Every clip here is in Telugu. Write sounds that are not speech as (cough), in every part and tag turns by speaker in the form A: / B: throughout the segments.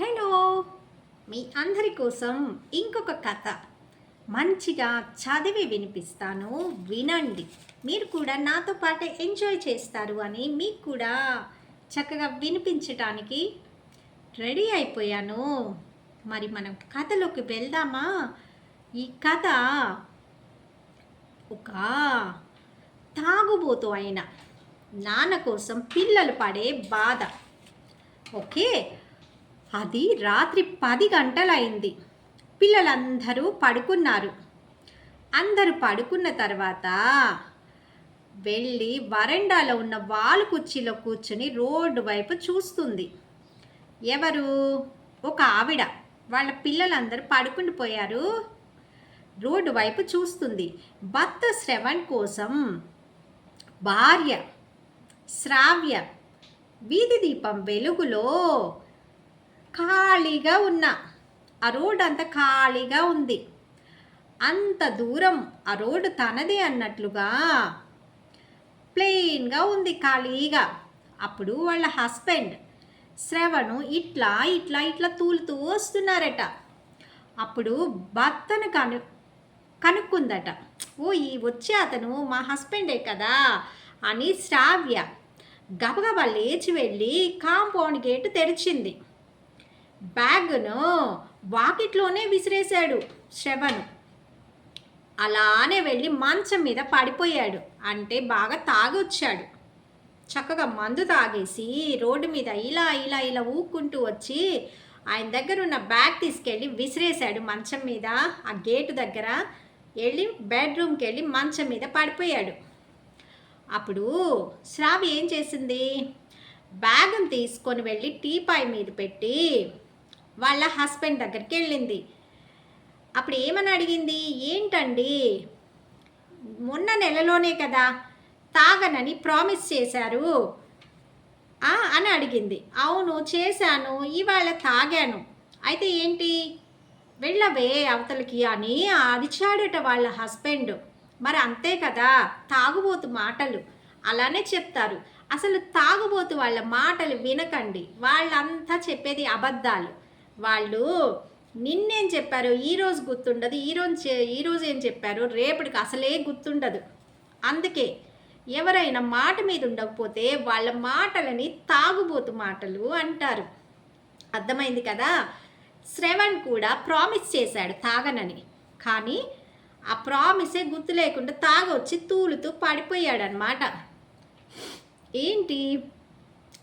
A: హలో! మీ అందరి కోసం ఇంకొక కథ. మంచిగా చదివి వినిపిస్తాను వినండి. మీరు కూడా నాతో పాటు ఎంజాయ్ చేస్తారు అని మీకు కూడా చక్కగా వినిపించటానికి రెడీ అయిపోయాను. మరి మనం కథలోకి వెళ్దామా? ఈ కథ ఒక తాగుబోతు అయిన నాన్న కోసం పిల్లలు పడే బాధ. ఓకే? అది రాత్రి పది గంటలైంది. పిల్లలందరూ పడుకున్నారు. అందరూ పడుకున్న తర్వాత వెళ్ళి వరండాలో ఉన్న వాలు కుర్చీలో కూర్చుని రోడ్డు వైపు చూస్తుంది. ఎవరు? ఒక ఆవిడ. వాళ్ళ పిల్లలందరూ పడుకుని పోయారు. రోడ్డు వైపు చూస్తుంది. భర్త శ్రవణ్ కోసం భార్య శ్రావ్య వీధి దీపం వెలుగులో ఖాళీగా ఉన్న. ఆ రోడ్ అంత ఖాళీగా ఉంది. అంత దూరం ఆ రోడ్డు తనదే అన్నట్లుగా. ప్లెయిన్గా ఉంది ఖాళీగా. అప్పుడు వాళ్ళ హస్బెండ్ శ్రవణు ఇట్లా ఇట్లా ఇట్లా తూలుతూ వస్తున్నారట. అప్పుడు భర్తను కను కనుక్కుందట. ఓ ఈ వచ్చే అతను మా హస్బెండే కదా అని శ్రావ్య గబగబా లేచి వెళ్ళి కాంపౌండ్ గేటు తెరిచింది. బ్యాగ్ను వాకిట్లోనే విసిరేశాడు శ్రవణ్. అలానే వెళ్ళి మంచం మీద పడిపోయాడు. అంటే బాగా తాగొచ్చాడు. చక్కగా మందు తాగేసి రోడ్డు మీద ఇలా ఇలా ఇలా ఊక్కుంటూ వచ్చి ఆయన దగ్గర ఉన్న బ్యాగ్ తీసుకెళ్ళి విసిరేశాడు మంచం మీద. ఆ గేటు దగ్గర వెళ్ళి బెడ్రూమ్కి వెళ్ళి మంచం మీద పడిపోయాడు. అప్పుడు శ్రావి ఏం చేసింది? బ్యాగ్ని తీసుకొని వెళ్ళి టీపాయ్ మీద పెట్టి వాళ్ళ హస్బెండ్ దగ్గరికి వెళ్ళింది. అప్పుడు ఏమని అడిగింది? ఏంటండి? మొన్న నెలలోనే కదా తాగనని ప్రామిస్ చేశారు. ఆ, అని అడిగింది. అవును చేశాను. ఇవాళ తాగాను. అయితే ఏంటి? వెళ్ళవే అవతలికి అని అరిచాడట వాళ్ళ హస్బెండ్. మరి అంతే కదా తాగుబోతు మాటలు. అలానే చెప్తారు. అసలు తాగుబోతు వాళ్ళ మాటలు వినకండి. వాళ్ళంతా చెప్పేది అబద్ధాలు. వాళ్ళు నిన్నేం చెప్పారు ఈరోజు గుర్తుండదు ఈరోజు చే- ఈరోజు ఏం చెప్పారు రేపటికి అసలే గుర్తుండదు. అందుకే ఎవరైనా మాట మీద ఉండకపోతే వాళ్ళ మాటలని తాగుబోతు మాటలు అంటారు. అర్థమైంది కదా? శ్రవణ్ కూడా ప్రామిస్ చేశాడు తాగనని. కానీ ఆ ప్రామిసే గుర్తు లేకుండా తాగొచ్చి తూలుతూ పడిపోయాడనమాట ఏంటి?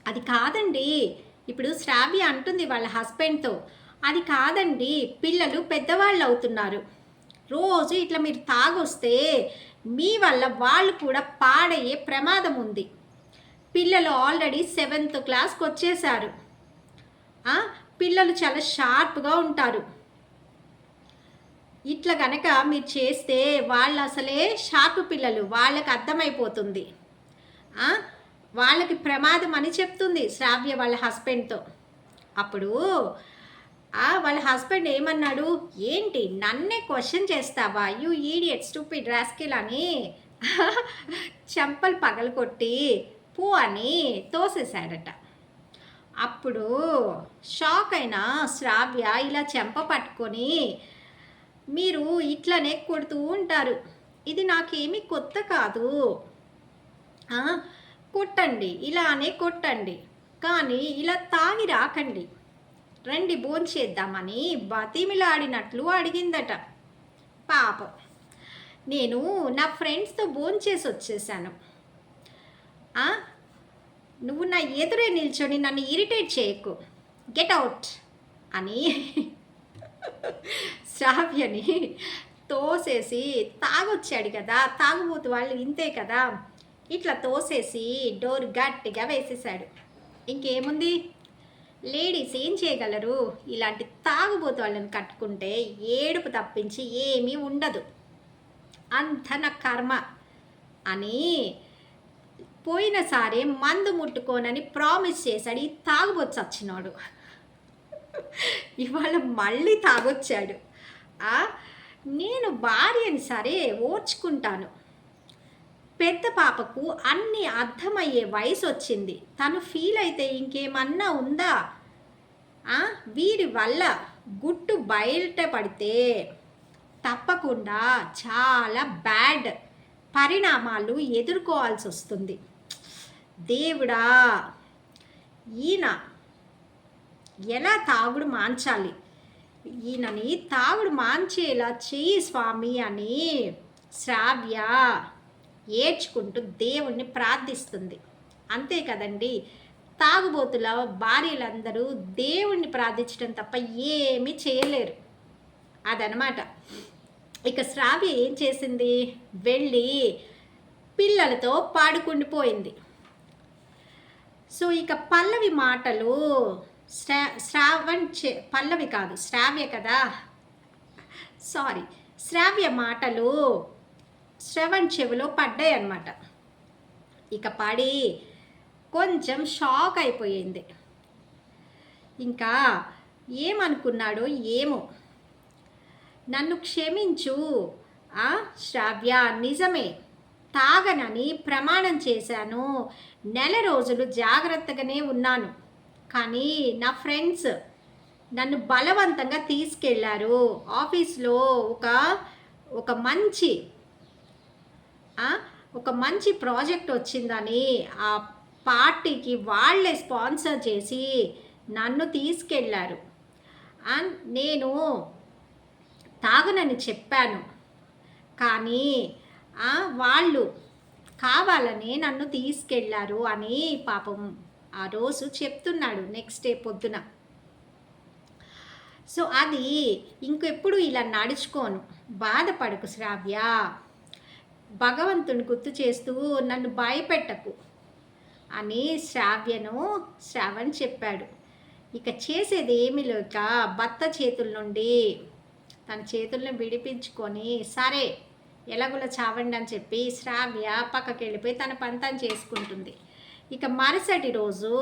A: అది కాదండి. ఇప్పుడు శ్రావ్య అంటుంది వాళ్ళ హస్బెండ్తో అది కాదండి పిల్లలు పెద్దవాళ్ళు అవుతున్నారు. రోజు ఇట్లా మీరు తాగొస్తే మీ వల్ల వాళ్ళు కూడా పాడయ్యే ప్రమాదం ఉంది. పిల్లలు ఆల్రెడీ సెవెంత్ క్లాస్కి వచ్చేసారు పిల్లలు చాలా షార్ప్గా ఉంటారు. ఇట్లా కనుక మీరు చేస్తే వాళ్ళు అసలే షార్ప్ పిల్లలు వాళ్ళకి అర్థమైపోతుంది. వాళ్ళకి ప్రమాదం అని చెప్తుంది శ్రావ్య వాళ్ళ హస్బెండ్తో. అప్పుడు వాళ్ళ హస్బెండ్ ఏమన్నాడు? ఏంటి? నన్నే క్వశ్చన్ చేస్తావా? యూ ఈడియట్ స్టూపిడ్ రాస్కిల్ అని (laughs) చెంపలు పగలకొట్టి పూ అని తోసేశాడట. అప్పుడు షాక్ అయిన శ్రావ్య ఇలా చెంప పట్టుకొని మీరు ఇట్లనే కొడుతూ ఉంటారు. ఇది నాకేమీ కొత్త కాదు. కొట్టండి ఇలానే కొట్టండి. కానీ ఇలా తాగి రాకండి. రండి భోంచేద్దామని బతిమిలాడినట్లు అడిగిందట. పాపం. నేను నా ఫ్రెండ్స్తో భోంచేసి వచ్చేసాను. నువ్వు నా ఎదురే నిల్చొని నన్ను ఇరిటేట్ చేయకు. గెట్ అవుట్ అని (laughs) శ్రావ్యని తోసేసి తాగొచ్చాడు కదా. తాగుబోతు వాళ్ళు ఇంతే కదా. ఇట్లా తోసేసి డోర్ గట్టిగా వేసేసాడు ఇంకేముంది? లేడీస్ ఏం చేయగలరు? ఇలాంటి తాగుబోతు వాళ్ళని కట్టుకుంటే ఏడుపు తప్పించి ఏమీ ఉండదు. అంత నా కర్మ. అని పోయినసారి మందు ముట్టుకోనని ప్రామిస్ చేశాడు. ఈ తాగుబోతు చచ్చినాడు. ఇవాళ మళ్ళీ తాగొచ్చాడు. నేను భార్యని సరే ఓర్చుకుంటాను. పెద్ద పాపకు అన్ని అర్థమయ్యే వయసు వచ్చింది తను ఫీల్ అయితే ఇంకేమన్నా ఉందా? వీరి వల్ల గుట్టు బయట పడితే తప్పకుండా చాలా బ్యాడ్ పరిణామాలు ఎదుర్కోవాల్సి వస్తుంది. దేవుడా! ఈయన ఎలా తాగుడు మాంచాలి? ఈయనని తాగుడు మాంచేలా చేయి స్వామి అని శ్రావ్య ఏడ్చుకుంటూ దేవుణ్ణి ప్రార్థిస్తుంది. అంతే కదండి. తాగుబోతుల భార్యలందరూ దేవుణ్ణి ప్రార్థించడం తప్ప ఏమీ చేయలేరు. అదనమాట ఇక శ్రావ్య ఏం చేసింది? వెళ్ళి పిల్లలతో పాడుకుండిపోయింది సో ఇక పల్లవి మాటలు శ్రా శ్రావణ్ చె పల్లవి కాదు శ్రావ్య కదా. సారీ. శ్రావ్య మాటలు శ్రవణ్ చెవిలో పడ్డాయి అన్నమాట ఇక పడి కొంచెం షాక్ అయిపోయింది. ఇంకా ఏమనుకున్నాడో ఏమో. నన్ను క్షమించు. ఆ శ్రావ్య నిజమే. తాగనని ప్రమాణం చేశాను. నెల రోజులు జాగ్రత్తగానే ఉన్నాను. కానీ నా ఫ్రెండ్స్ నన్ను బలవంతంగా తీసుకెళ్ళారు. ఆఫీస్లో ఒక ఒక మంచి ఒక మంచి ప్రాజెక్ట్ వచ్చిందని ఆ పార్టీకి వాళ్ళే స్పాన్సర్ చేసి నన్ను తీసుకెళ్ళారు. అండ్ నేను తాగనని చెప్పాను. కానీ వాళ్ళు కావాలని నన్ను తీసుకెళ్ళారు అని పాపం ఆ రోజు చెప్తున్నాడు నెక్స్ట్ డే పొద్దున. సో అది ఇంకెప్పుడు ఇలా నడుచుకోను. బాధపడకు శ్రావ్య. భగవంతుని గుర్తు చేస్తూ నన్ను భయపెట్టకు అని శ్రావ్యను శ్రావణ్ చెప్పాడు. ఇక చేసేది ఏమీ లేక భర్త చేతుల నుండి తన చేతులను విడిపించుకొని సరే ఎలాగుల చావండి అని చెప్పి శ్రావ్య పక్కకి వెళ్ళిపోయి తన పంతం చేసుకుంటుంది. ఇక మరుసటి రోజు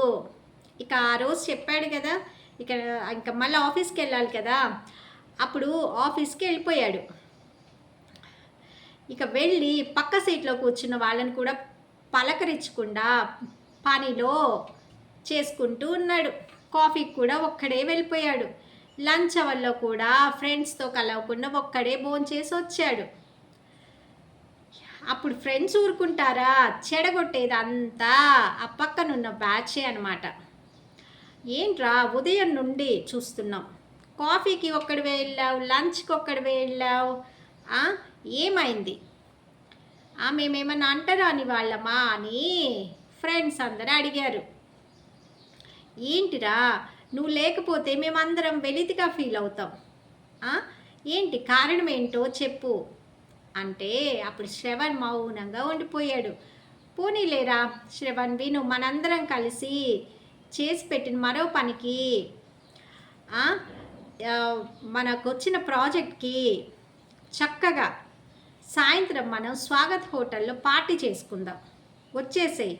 A: ఇక ఆ రోజు చెప్పాడు కదా ఇక ఇంకా మళ్ళీ ఆఫీస్కి వెళ్ళాలి కదా అప్పుడు ఆఫీస్కి వెళ్ళిపోయాడు. ఇక వెళ్ళి పక్క సీట్లో కూర్చున్న వాళ్ళని కూడా పలకరించకుండా పనిలో చేసుకుంటూ ఉన్నాడు. కాఫీకి కూడా ఒక్కడే వెళ్ళిపోయాడు. లంచ్ అవర్లో కూడా ఫ్రెండ్స్తో కలవకుండా ఒక్కడే భోంచేసి వచ్చాడు. అప్పుడు ఫ్రెండ్స్ ఊరుకుంటారా? చెడగొట్టేది అంతా ఆ పక్కనున్న బ్యాచే అనమాట ఏంట్రా ఉదయం నుండి చూస్తున్నాం. కాఫీకి ఒక్కడి వెళ్ళావు లంచ్కి ఒక్కడి వెళ్ళావు ఏమైంది? ఆమె మేమేమన్నా అంటారా అని వాళ్ళమా అని ఫ్రెండ్స్ అందరూ అడిగారు. ఏంటిరా? నువ్వు లేకపోతే మేమందరం వెలితిగా ఫీల్ అవుతాం. ఏంటి కారణం ఏంటో చెప్పు. అంటే అప్పుడు శ్రవణ్ మౌనంగా ఉండిపోయాడు. పోనీలేరా శ్రవణ్ విను మనందరం కలిసి చేసి పెట్టిన మరో పనికి మనకు వచ్చిన ప్రాజెక్ట్కి చక్కగా సాయంత్రం మనం స్వాగత్ హోటల్లో పార్టీ చేసుకుందాం. వచ్చేసేయి.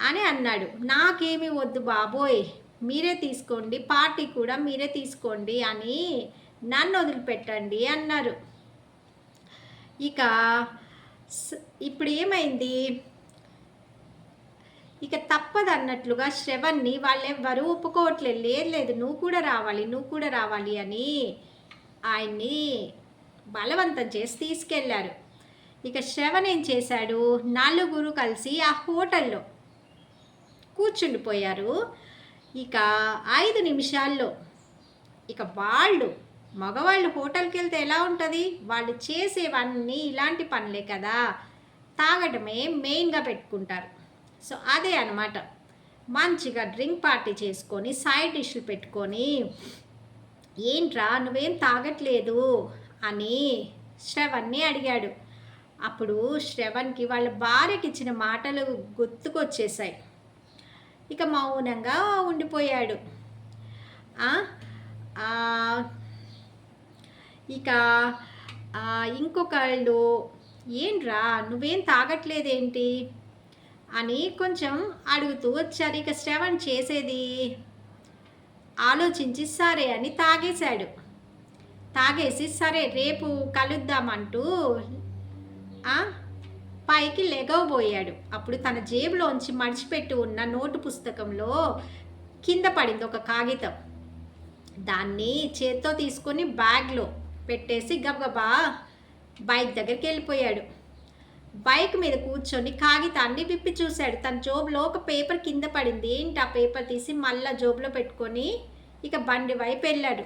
A: అని అన్నాడు. నాకేమీ వద్దు బాబోయ్. మీరే తీసుకోండి. పార్టీ కూడా మీరే తీసుకోండి అని నన్ను వదిలిపెట్టండి అన్నారు. ఇక ఇప్పుడు ఏమైంది? ఇక తప్పదన్నట్లుగా శ్రవణ్ని వాళ్ళెవ్వరూ ఒప్పుకోవట్లేదు లేదు లేదు నువ్వు కూడా రావాలి నువ్వు కూడా రావాలి అని ఆయన్ని బలవంతం చేసి తీసుకెళ్ళారు. ఇక శ్రవణ్ ఏం చేశాడు? నలుగురు కలిసి ఆ హోటల్లో కూర్చుండిపోయారు. ఇక ఐదు నిమిషాల్లో ఇక వాళ్ళు మగవాళ్ళు హోటల్కి వెళ్తే ఎలా ఉంటుంది? వాళ్ళు చేసేవన్నీ ఇలాంటి పనులే కదా తాగడమే మెయిన్గా పెట్టుకుంటారు. సో అదే అనమాట మంచిగా డ్రింక్ పార్టీ చేసుకొని సైడ్ డిష్లు పెట్టుకొని ఏంట్రా నువ్వేం తాగట్లేదు? అని శ్రవణ్ని అడిగాడు. అప్పుడు శ్రవణ్కి వాళ్ళ భార్యకి ఇచ్చిన మాటలు గుర్తుకొచ్చేసాయి ఇక మౌనంగా ఉండిపోయాడు. ఇక ఇంకొకళ్ళు ఏంట్రా నువ్వేం తాగట్లేదేంటి? అని కొంచెం అడుగుతూ వచ్చారు. ఇక శ్రవణ్ చేసేది ఆలోచించి సరే అని తాగేశాడు. తాగేసి సరే రేపు కలుద్దామంటూ పైకి లెగవబోయాడు. అప్పుడు తన జేబులోంచి మడిచిపెట్టి ఉన్న నోటు పుస్తకంలో కింద పడింది ఒక కాగితం. దాన్ని చేత్తో తీసుకొని బ్యాగ్లో పెట్టేసి గబగబా బైక్ దగ్గరికి వెళ్ళిపోయాడు. బైక్ మీద కూర్చొని కాగితాన్ని విప్పి చూశాడు. తన జోబులో ఒక పేపర్ కింద పడింది. ఏంటి ఆ పేపర్ తీసి మళ్ళా జోబులో పెట్టుకొని ఇక బండి వైపు వెళ్ళాడు.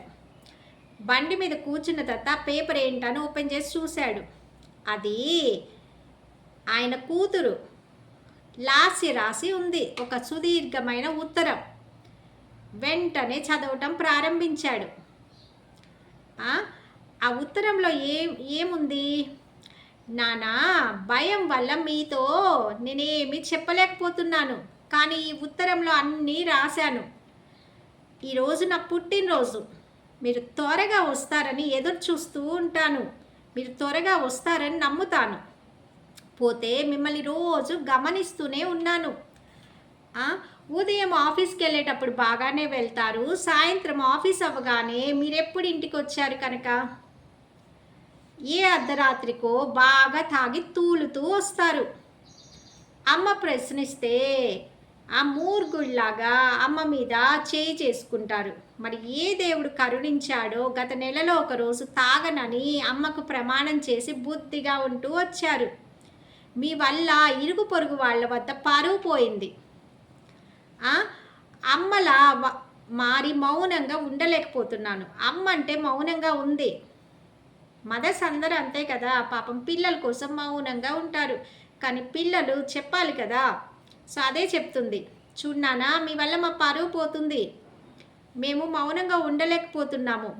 A: బండి మీద కూర్చున్న తర్వాత పేపర్ ఏంటని ఓపెన్ చేసి చూశాడు. అది ఆయన కూతురు లాస్య రాసి ఉంది. ఒక సుదీర్ఘమైన ఉత్తరం. వెంటనే చదవటం ప్రారంభించాడు. ఆ ఆ ఉత్తరంలో ఏం ఏముంది? నానా భయం వల్ల మీతో నేనేమి చెప్పలేకపోతున్నాను. కానీ ఈ ఉత్తరంలో అన్నీ రాశాను. ఈరోజు నా పుట్టినరోజు. మీరు త్వరగా వస్తారని ఎదురు చూస్తూ ఉంటాను. మీరు త్వరగా వస్తారని నమ్ముతాను. పోతే మిమ్మల్ని రోజు గమనిస్తూనే ఉన్నాను. ఉదయం ఆఫీస్కి వెళ్ళేటప్పుడు బాగానే వెళ్తారు. సాయంత్రం ఆఫీస్ అవ్వగానే మీరెప్పుడు ఇంటికి వచ్చారు కనుక? ఏ అర్ధరాత్రికో బాగా తాగి తూలుతూ వస్తారు. అమ్మ ప్రశ్నిస్తే ఆ మూర్గుళ్ళాగా అమ్మ మీద చేయి చేసుకుంటారు. మరి ఏ దేవుడు కరుణించాడో గత నెలలో ఒకరోజు తాగనని అమ్మకు ప్రమాణం చేసి బుద్ధిగా ఉంటూ వచ్చారు. మీ వల్ల ఇరుగు పొరుగు వాళ్ళ వద్ద పరువు పోయింది. అమ్మలా వ- మారి మౌనంగా ఉండలేకపోతున్నాను. అమ్మ అంటే మౌనంగా ఉంది. మదర్స్ అందరూ అంతే కదా పాపం పిల్లల కోసం మౌనంగా ఉంటారు. కానీ పిల్లలు చెప్పాలి కదా సో అదే చెప్తుంది. చూడనానా మీ వల్ల మా పరువు పోతుంది. మేము మౌనంగా ఉండలేకపోతున్నాము.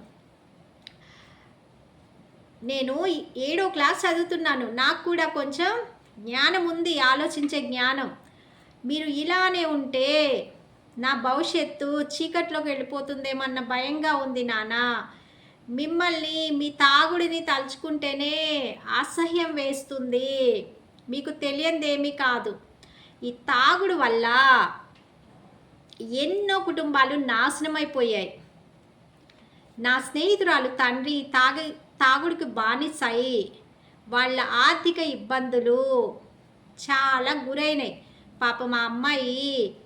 A: నేను ఏడో క్లాస్ చదువుతున్నాను. నాకు కూడా కొంచెం జ్ఞానం ఉంది ఆలోచించే జ్ఞానం. మీరు ఇలానే ఉంటే నా భవిష్యత్తు చీకట్లోకి వెళ్ళిపోతుందేమన్న భయంగా ఉంది నానా మిమ్మల్ని మీ తాగుడిని తలుచుకుంటేనే అసహ్యం వేస్తుంది. మీకు తెలియందేమీ కాదు. ఈ తాగుడు వల్ల ఎన్నో కుటుంబాలు నాశనమైపోయాయి. నా స్నేహితురాలు తండ్రి తాగి తాగుడికి బానిసాయి. వాళ్ళ ఆర్థిక ఇబ్బందులు చాలా గురైనాయి. పాప మా అమ్మాయి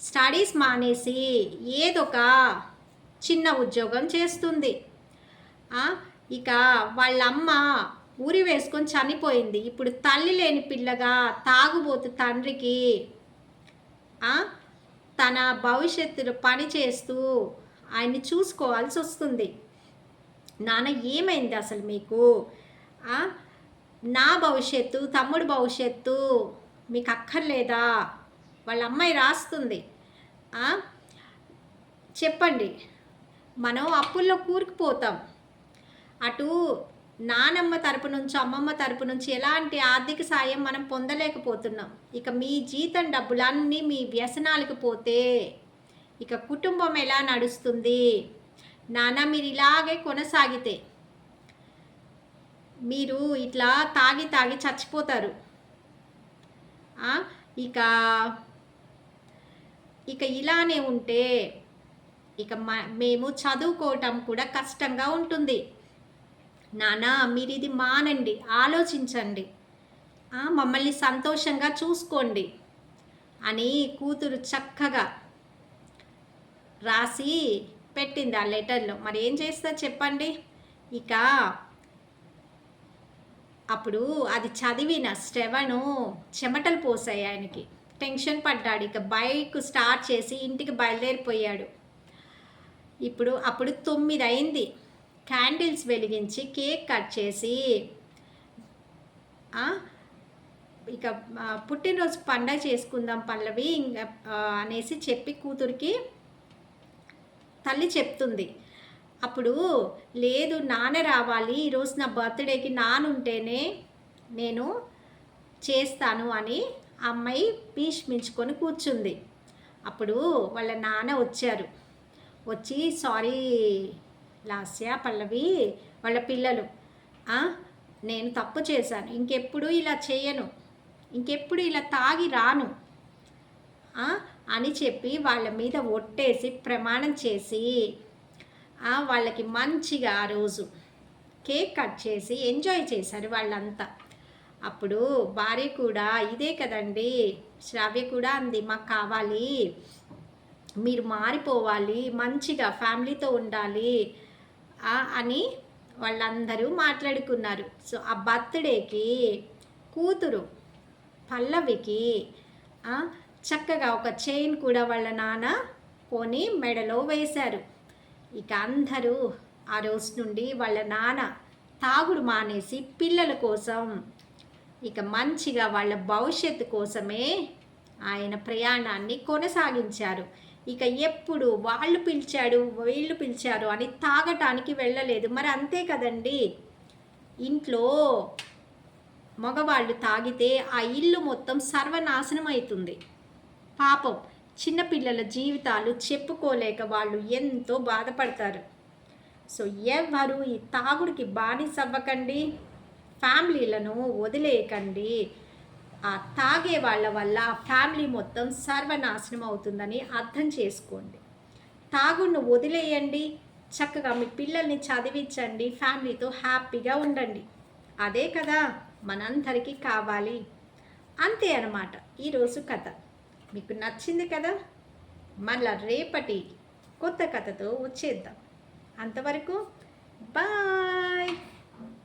A: స్టడీస్ మానేసి ఏదొక చిన్న ఉద్యోగం చేస్తుంది. ఇక వాళ్ళ అమ్మ ఊరి వేసుకొని చనిపోయింది. ఇప్పుడు తల్లి లేని పిల్లగా తాగుబోతు తండ్రికి తన భవిష్యత్తులో పని చేస్తూ ఆయన్ని చూసుకోవాల్సి వస్తుంది. నాన్న ఏమైంది అసలు మీకు? నా భవిష్యత్తు తమ్ముడు భవిష్యత్తు మీకు అక్కర్లేదా? వాళ్ళ అమ్మాయి రాస్తుంది. చెప్పండి. మనం అప్పుల్లో కూరుకుపోతాం. అటు నానమ్మ తరపు నుంచి అమ్మమ్మ తరపు నుంచి ఎలాంటి ఆర్థిక సాయం మనం పొందలేకపోతున్నాం. ఇక మీ జీతం డబ్బులన్నీ మీ వ్యసనాలకు పోతే ఇక కుటుంబం ఎలా నడుస్తుంది? నాన్న మీరు ఇలాగే కొనసాగితే మీరు ఇట్లా తాగి తాగి చచ్చిపోతారు. ఇక ఇక ఇలానే ఉంటే ఇక మ మేము చదువుకోవటం కూడా కష్టంగా ఉంటుంది. నానా మీరు ఇది మానండి. ఆలోచించండి. మమ్మల్ని సంతోషంగా చూసుకోండి. అని కూతురు చక్కగా రాసి పెట్టింది ఆ లెటర్లో. మరి ఏం చేస్తా చెప్పండి? ఇక అప్పుడు అది చదివిన శ్రవణు చెమటలు పోసాయి ఆయనకి. టెన్షన్ పడ్డాడు. ఇక బైక్ స్టార్ట్ చేసి ఇంటికి బయలుదేరిపోయాడు. ఇప్పుడు అప్పుడు తొమ్మిది అయింది. క్యాండిల్స్ వెలిగించి కేక్ కట్ చేసి ఇక పుట్టినరోజు పండగ చేసుకుందాం పల్లవి ఇంకా అనేసి చెప్పి కూతురికి తల్లి చెప్తుంది. అప్పుడు లేదు నాన్న రావాలి ఈరోజు నా బర్త్డేకి నాన్న ఉంటేనే నేను చేస్తాను అని ఆ అమ్మాయి భీష్మించుకొని కూర్చుంది. అప్పుడు వాళ్ళ నాన్న వచ్చారు. వచ్చి సారీ లాస్య పల్లవి వాళ్ళ పిల్లలు. నేను తప్పు చేశాను. ఇంకెప్పుడు ఇలా చేయను. ఇంకెప్పుడు ఇలా తాగి రాను. అని చెప్పి వాళ్ళ మీద ఒట్టేసి ప్రమాణం చేసి వాళ్ళకి మంచిగా ఆ రోజు కేక్ కట్ చేసి ఎంజాయ్ చేశారు వాళ్ళంతా. అప్పుడు భార్య కూడా ఇదే కదండి శ్రావ్య కూడా అంది మాకు కావాలి. మీరు మారిపోవాలి మంచిగా ఫ్యామిలీతో ఉండాలి. అని వాళ్ళందరూ మాట్లాడుకున్నారు. సో ఆ బర్త్డేకి కూతురు పల్లవికి చక్కగా ఒక చైన్ కూడా వాళ్ళ నాన్న కొని మెడలో వేశారు. ఇక అందరూ ఆ రోజు నుండి వాళ్ళ నాన్న తాగుడు మానేసి పిల్లల కోసం ఇక మంచిగా వాళ్ళ భవిష్యత్తు కోసమే ఆయన ప్రయాణాన్ని కొనసాగించారు. ఇక ఎప్పుడు వాళ్ళు పిలిచాడు వీళ్ళు పిలిచారు అని తాగటానికి వెళ్ళలేదు. మరి అంతే కదండి. ఇంట్లో మగవాళ్ళు తాగితే ఆ ఇల్లు మొత్తం సర్వనాశనం అవుతుంది పాపం చిన్నపిల్లల జీవితాలు చెప్పుకోలేక వాళ్ళు ఎంతో బాధపడతారు. సో ఎవరు ఈ తాగుడికి బానిసవ్వకండి. ఫ్యామిలీలను వదిలేయకండి. తాగే వాళ్ళ వల్ల ఆ ఫ్యామిలీ మొత్తం సర్వనాశనం అవుతుందని అర్థం చేసుకోండి. తాగును వదిలేయండి. చక్కగా మీ పిల్లల్ని చదివించండి. ఫ్యామిలీతో హ్యాపీగా ఉండండి. అదే కదా మనందరికీ కావాలి. అంతే అనమాట ఈరోజు కథ. మీకు నచ్చింది కదా? మళ్ళా రేపటి కొత్త కథతో వచ్చేద్దాం. అంతవరకు బాయ్!